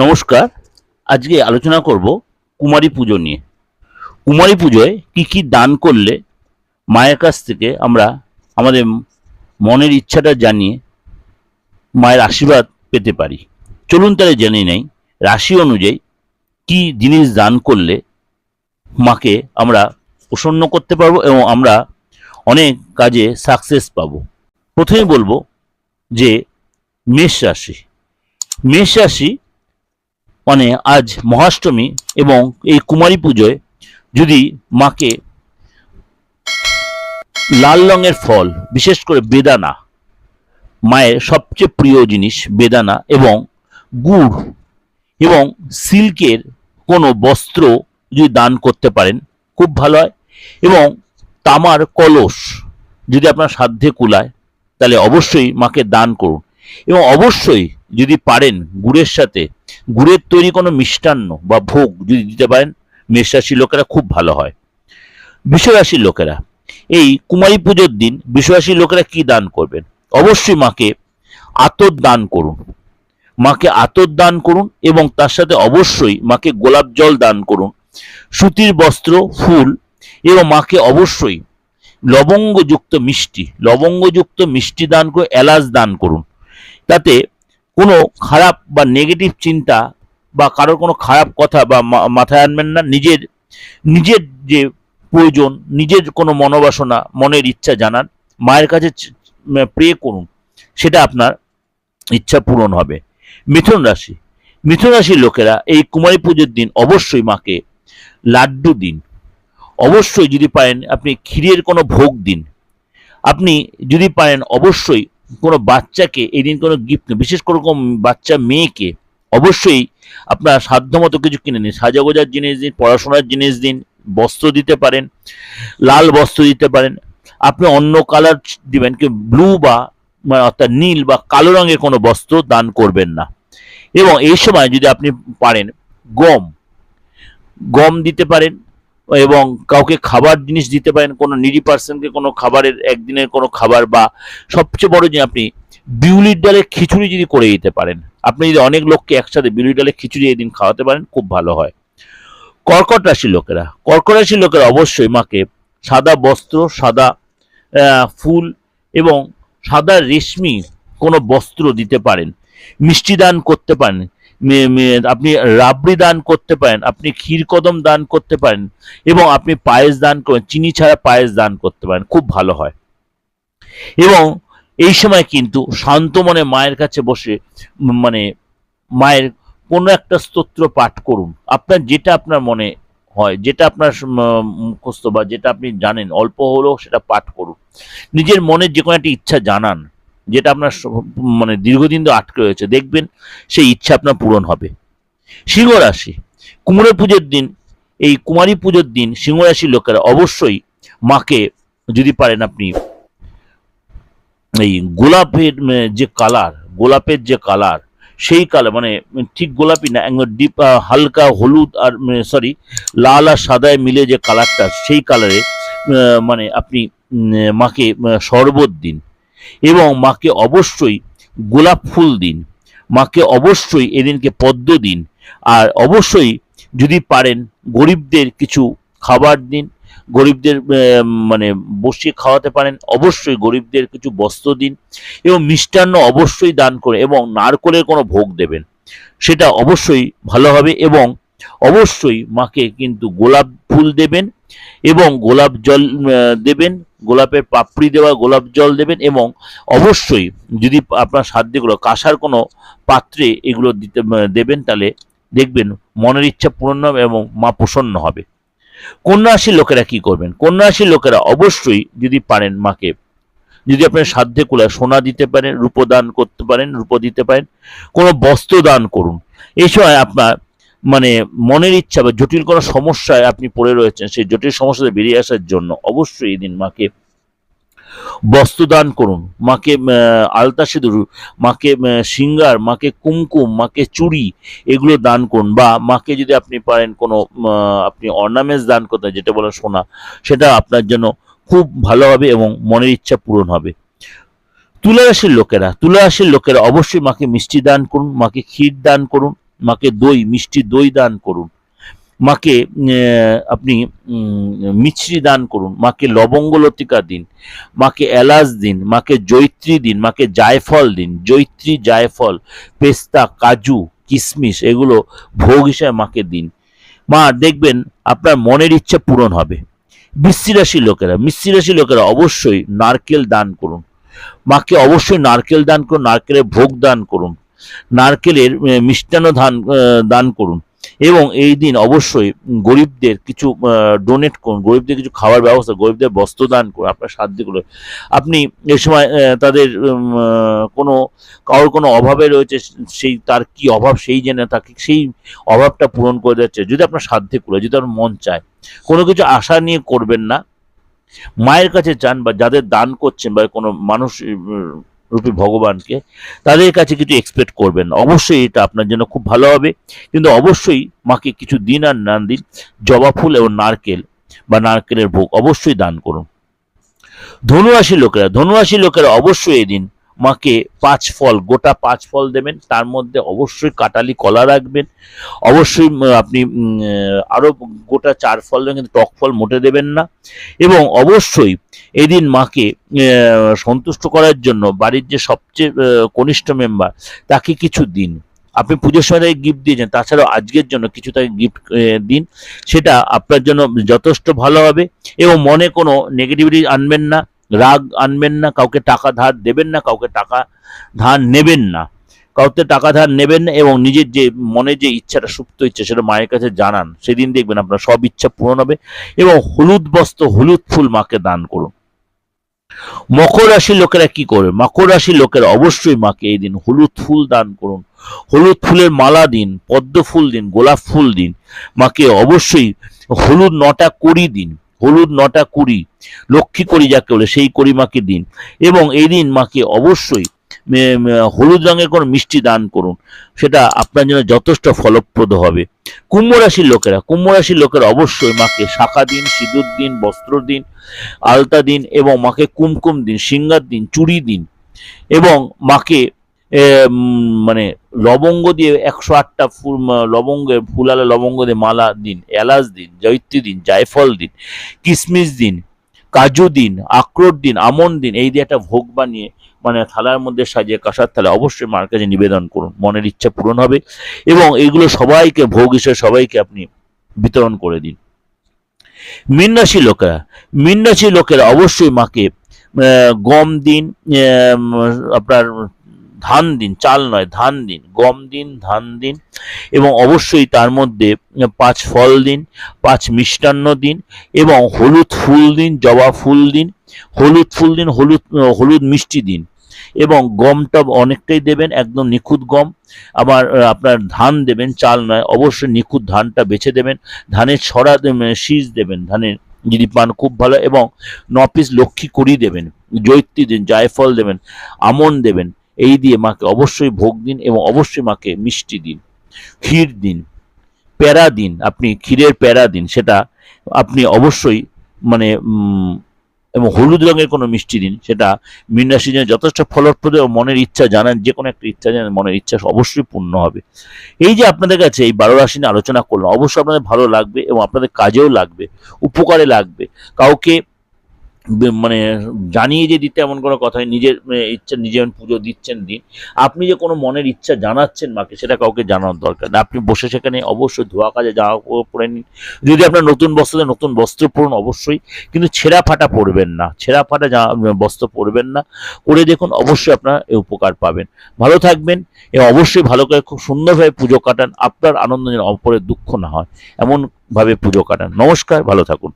নমস্কার, আজকে আলোচনা করব কুমারী পুজো নিয়ে। কুমারী পুজোয় কি কি দান করলে মায়ের কাছ থেকে আমরা আমাদের মনের ইচ্ছাটা জানিয়ে মায়ের আশীর্বাদ পেতে পারি। চলুন তাহলে জেনে নেই, রাশি অনুযায়ী কি জিনিস দান করলে মাকে আমরা প্রসন্ন করতে পারব এবং আমরা অনেক কাজে সাকসেস পাবো। প্রথমেই বলব যে মেষ রাশি। মেষ রাশি মানে আজ মহাষ্টমী এবং এই কুমারী পুজোয় যদি মাকে লাল রঙের ফল, বিশেষ করে বেদানা, মায়ের সবচেয়ে প্রিয় জিনিস বেদানা এবং গুড় এবং সিল্কের কোনো বস্ত্র যদি দান করতে পারেন, খুব ভালো হয়। এবং তামার কলস যদি আপনার সাধ্যে কুলায়, তাহলে অবশ্যই মাকে দান করুন। এবং অবশ্যই যদি পারেন গুড়ের সাথে, গুড়ের তৈরি কোনো মিষ্টান্ন বা ভোগ যদি দিতে পারেন মেষ রাশির লোকেরা খুব ভালো হয়। বিশ্বরাশির লোকেরা, এই কুমারী পুজোর দিন বিশ্বরাশির লোকেরা কি দান করবেন? অবশ্যই মাকে আতর দান করুন। মাকে আতর দান করুন এবং তার সাথে অবশ্যই মাকে গোলাপ জল দান করুন, সুতির বস্ত্র, ফুল এবং মাকে অবশ্যই লবঙ্গযুক্ত মিষ্টি লবঙ্গযুক্ত মিষ্টি দান করে, এলাচ দান করুন। তাতে কোনো খারাপ বা নেগেটিভ চিন্তা বা কারোর কোনো খারাপ কথা বা মাথায় আনবেন না। নিজের নিজের যে প্রয়োজন, নিজের কোনো মনোবাসনা, মনের ইচ্ছা জানান। মায়ের কাছে প্রে করুন। সেটা আপনার ইচ্ছা পূরণ হবে। মিথুন রাশি। মিথুন রাশির লোকেরা এই কুমারী পুজোর দিন অবশ্যই মাকে লাড্ডু দিন। অবশ্যই যদি পারেন আপনি ক্ষীরের কোনো ভোগ দিন। আপনি যদি পারেন অবশ্যই কোনো বাচ্চাকে এই দিন কোনো গিফট বিশেষ করে কোনো বাচ্চা মেয়েকে অবশ্যই আপনার সাধ্যমতো কিছু কিনে নিন। সাজাগোজার জিনিস দিন, পড়াশোনার জিনিস দিন, বস্ত্র দিতে পারেন, লাল বস্ত্র দিতে পারেন। আপনি অন্য কালার দিবেন কি ব্লু বা মানে অর্থাৎ নীল বা কালো রঙের কোনো বস্ত্র দান করবেন না। এবং এই সময় যদি আপনি পারেন গম গম দিতে পারেন এবং কাউকে খাবার জিনিস দিতে পারেন, কোনো নিডি পার্সনকে কোনো খাবারের, একদিনের কোনো খাবার বা সবচেয়ে বড় যে আপনি বিউলির ডালের খিচুড়ি যদি করে দিতে পারেন, আপনি যদি অনেক লোককে একসাথে বিউলির ডালের খিচুড়ি এদিন খাওয়াতে পারেন, খুব ভালো হয়। কর্কট রাশির লোকেরা, কর্কট রাশির লোকেরা অবশ্যই মাকে সাদা বস্ত্র, সাদা ফুল এবং সাদা রেশমি কোনো বস্ত্র দিতে পারেন মিষ্টি দান করতে পারেন আপনি রাবড়ি দান করতে পারেন, আপনি ক্ষীর কদম দান করতে পারেন, এবং আপনি পায়েস দান করেন চিনি ছাড়া পায়েস দান করতে পারেন, খুব ভালো হয়। এবং এই সময় কিন্তু শান্ত মনে মায়ের কাছে বসে মানে মায়ের কোনো একটা স্তোত্র পাঠ করুন। আপনার যেটা আপনার মনে হয়, যেটা আপনার মুখস্থ বা যেটা আপনি জানেন, অল্প হলেও সেটা পাঠ করুন। নিজের মনের যে কোনো একটা ইচ্ছা জানান। যেটা আপনার মানে দীর্ঘদিন ধরে আটকে রয়েছে, দেখবেন সেই ইচ্ছা আপনার পূরণ হবে। সিংহ রাশি কুমড়ো পুজোর দিন, এই কুমারী পুজোর দিন সিংহ রাশির লোকেরা অবশ্যই মাকে যদি পারেন আপনি, এই গোলাপের যে কালার, গোলাপের যে কালার, সেই কালার মানে ঠিক গোলাপি না ডিপ হালকা হলুদ আর সরি, লাল আর সাদায় মিলে যে কালারটা, সেই কালারে মানে আপনি মাকে শরবত দিন। এবং মাকে অবশ্যই গোলাপ ফুল দিন। মাকে অবশ্যই এদিনকে পদ্ম দিন। আর অবশ্যই যদি পারেন গরিবদের কিছু খাবার দিন। গরিবদের মানে বসিয়ে খাওয়াতে পারেন, অবশ্যই গরিবদের কিছু বস্ত্র দিন। এবং মিষ্টান্ন অবশ্যই দান করে এবং নারকলের কোনো ভোগ দেবেন। সেটা অবশ্যই ভালো হবে এবং অবশ্যই মাকে কিন্তু গোলাপ ফুল দেবেন এবং গোলাপ জল দেবেন। গোলাপের পাপড়ি দেওয়া, গোলাপ জল দেবেন এবং অবশ্যই যদি আপনার সাধ্যগুলো কাঁসার কোনো পাত্রে এগুলো দিতে দেবেন, তাহলে দেখবেন মনের ইচ্ছা পূরণ এবং মা প্রসন্ন হবে। কন্যা রাশির লোকেরা কি করবেন? কন্যা রাশির লোকেরা অবশ্যই যদি পারেন মাকে, যদি আপনার সাধ্যে কুলায় সোনা দিতে পারেন রূপ দান করতে পারেন, রূপ দিতে পারেন, কোনো বস্ত্র দান করুন। এই সময় আপনার মানে মনের ইচ্ছা বা জটিল কোনো সমস্যায় আপনি পড়ে রয়েছেন, সেই জটিল সমস্যা থেকে বেরিয়ে আসার জন্য অবশ্যই এই দিন মাকে বস্ত্র দান করুন। মাকে আলতা সিঁদুর, মাকে সিঙ্গার, মাকে কুমকুম, মাকে চুড়ি এগুলো দান করুন বা মাকে যদি আপনি পারেন কোনো আপনি অর্নামেন্টস দান করতে যেটা বলে সোনা, সেটা আপনার জন্য খুব ভালো হবে এবং মনের ইচ্ছা পূরণ হবে। তুলা রাশির লোকেরা তুলা রাশির লোকেরা অবশ্যই মাকে মিষ্টি দান করুন, মাকে ক্ষীর দান করুন মাকে দই, মিষ্টি দই দান করুন। মাকে আপনি মিছরি দান করুন। মাকে লবঙ্গ লতিকা দিন। মাকে এলাচ দিন। মাকে জৈত্রী দিন। মাকে জায়ফল দিন। জৈত্রী জায়ফল, পেস্তা, কাজু কিশমিশ এগুলো ভোগ হিসাবে মাকে দিন। মা, দেখবেন আপনার মনের ইচ্ছা পূরণ হবে। বৃশ্চিক লোকেরা বৃশ্চিক লোকেরা অবশ্যই নারকেল দান করুন। মাকে অবশ্যই নারকেল দান করুন, নারকেলের ভোগ দান করুন। নারকেলের মিষ্টান্ন আহ, দান করুন। এবং এই দিন অবশ্যই গরিবদের কিছু ডোনেট করুন। গরিবদের কিছু খাবার ব্যবস্থা গরিবদের বস্ত্র দান করুন আপনার সাধ্যগুলো আপনি এ সময় তাদের কোনো কারোর কোনো অভাবে রয়েছে সেই তার কি অভাব সেই জেনে তাকে সেই অভাবটা পূরণ করে যাচ্ছে যদি আপনার সাধ্যে করে যদি আপনার মন চায়। কোনো কিছু আশা নিয়ে করবেন না। মায়ের কাছে চান বা যাদের দান করছেন বা কোনো মানুষ রূপী ভগবানকে তাদের কাছে কিছু এক্সপেক্ট করবেন। অবশ্যই এটা আপনার জন্য খুব ভালো হবে। কিন্তু অবশ্যই মাকে কিছু দিন আর না দিন জবা ফুল এবং নারকেল বা নারকেলের ভোগ অবশ্যই দান করুন। ধনুরাশি লোকেরা ধনুরাশি লোকেরা অবশ্যই এদিন মাকে পাঁচ ফল গোটা পাঁচ ফল দেবেন। তার মধ্যে অবশ্যই কাটালি কলা রাখবেন। অবশ্যই আপনি উম, আহ, আরও গোটা চার ফল দেবেন কিন্তু টক ফল মোটে দেবেন না। এবং অবশ্যই এদিন মাকে সন্তুষ্ট করার জন্য বাড়ির যে সবচেয়ে কনিষ্ঠ মেম্বার তাকে কিছু দিন। আপনি পুজোর সময় তাকে গিফট দিয়েছেন, তাছাড়াও আজকের জন্য কিছু তাকে গিফট দিন। সেটা আপনার জন্য যথেষ্ট ভালো হবে এবং মনে কোনো নেগেটিভিটি আনবেন না, রাগ আনবেন না, কাউকে টাকা ধার দেবেন না, কাউকে টাকা ধার নেবেন না। কাউকে টাকা ধার নেবেন না এবং নিজের যে মনে যে ইচ্ছাটা, সুপ্ত ইচ্ছা, সেটা মায়ের কাছে জানান। সেদিন দেখবেন আপনার সব ইচ্ছা পূরণ হবে এবং হলুদ বস্ত্র, হলুদ ফুল মাকে দান করুন। মকর রাশির লোকেরা কি করবে? মকর রাশির লোকেরা অবশ্যই মাকে এই দিন হলুদ ফুল দান করুন। হলুদ ফুলের মালা দিন, পদ্ম ফুল দিন, গোলাপ ফুল দিন। মাকে অবশ্যই হলুদ নটা কুড়ি দিন, হলুদ নটা কুড়ি, লক্ষ্মী করি যাকে বলে সেই করিমাকে দিন। এবং এই দিন মাকে অবশ্যই হলুদ রঙের কোনো মিষ্টি দান করুন। সেটা আপনার জন্য যথেষ্ট ফলপ্রদ হবে। কুম্ভ রাশির লোকেরা, কুম্ভ রাশির লোকেরা অবশ্যই মাকে শাখা দিন, সিঁদুর দিন, বস্ত্র দিন, আলতা দিন এবং মাকে কুমকুম দিন সিঙ্গার দিন, চুড়ি দিন এবং মাকে মানে লবঙ্গ দিয়ে একশো আটটা ফুল লবঙ্গের ফুলালে লবঙ্গ দিয়ে মালা দিন, এলাচ দিন জৈত্রী দিন, জায়ফল দিন কিশমিশ দিন কাজু দিন আক্রোট দিন, আমন দিন, এই দিয়ে একটা ভোগ বানিয়ে মানে থালার মধ্যে সাজিয়ে কাঁসার থালা অবশ্যই মার কাছে নিবেদন করুন। মনের ইচ্ছা পূরণ হবে এবং এইগুলো সবাইকে, ভোগ হিসেবে সবাইকে আপনি বিতরণ করে দিন। মীন রাশি লোকেরা মীন লোকেরা অবশ্যই মাকে গম দিন আপনার ধান দিন, চাল নয়, ধান দিন, গম দিন, ধান দিন, এবং অবশ্যই তার মধ্যে পাঁচ ফল দিন, পাঁচ মিষ্টান্ন দিন, এবং হলুদ ফুল দিন, জবা ফুল দিন, হলুদ ফুল দিন, হলুদ হলুদ মিষ্টি দিন, এবং গমটা অনেকটাই দেবেন, একদম নিখুঁত গম, আবার আপনার ধান দেবেন, চাল নয়, অবশ্যই নিখুঁত ধানটা বেছে দেবেন, ধানের ছড়া দেবেন শীষ দেবেন, ধানের যদি পান খুব ভালো, এবং ন পিস লক্ষ্মী করি দেবেন জৈত্রী দিন, জায়ফল দেবেন, আমন দেবেন এই দিয়ে মাকে অবশ্যই ভোগ দিন এবং অবশ্যই মাকে মিষ্টি দিন। ক্ষীর দিন। প্যারা দিন। আপনি ক্ষীরের প্যারা দিন। সেটা আপনি অবশ্যই মানে এবং হলুদ রঙের কোনো মিষ্টি দিন। সেটা মীন রাশির জন্য যথেষ্ট ফলপ্রদ এবং মনের ইচ্ছা জানান, যে কোনো একটা ইচ্ছা জানান, মনের ইচ্ছা অবশ্যই পূর্ণ হবে। এই যে আপনাদের কাছে এই বারো রাশি নিয়ে আলোচনা করলাম, অবশ্যই আপনাদের ভালো লাগবে এবং আপনাদের কাজেও লাগবে, উপকারে লাগবে। কাউকে মানে জানিয়ে যে দিতে এমন কোনো কথা। নিজের ইচ্ছা নিজে পুজো দিচ্ছেন দিন, আপনি যে কোনো মনের ইচ্ছা জানাচ্ছেন মাকে, সেটা কাউকে জানানোর দরকার না। আপনি বসে সেখানে অবশ্যই ধোয়া কাজে কাপড় পরে নিন। যদি আপনার নতুন বস্ত্র নতুন বস্ত্র পরুন, অবশ্যই। কিন্তু ছেঁড়া ফাটা পরবেন না। ছেঁড়া ফাটা বস্ত্র পরবেন না। করে দেখুন, অবশ্যই আপনার এই উপকার পাবেন। ভালো থাকবেন। এবং অবশ্যই ভালো করে খুব সুন্দরভাবে পুজো কাটান। আপনার আনন্দ যেন অপরের দুঃখ না হয়। এমনভাবে পুজো কাটান। নমস্কার। ভালো থাকুন।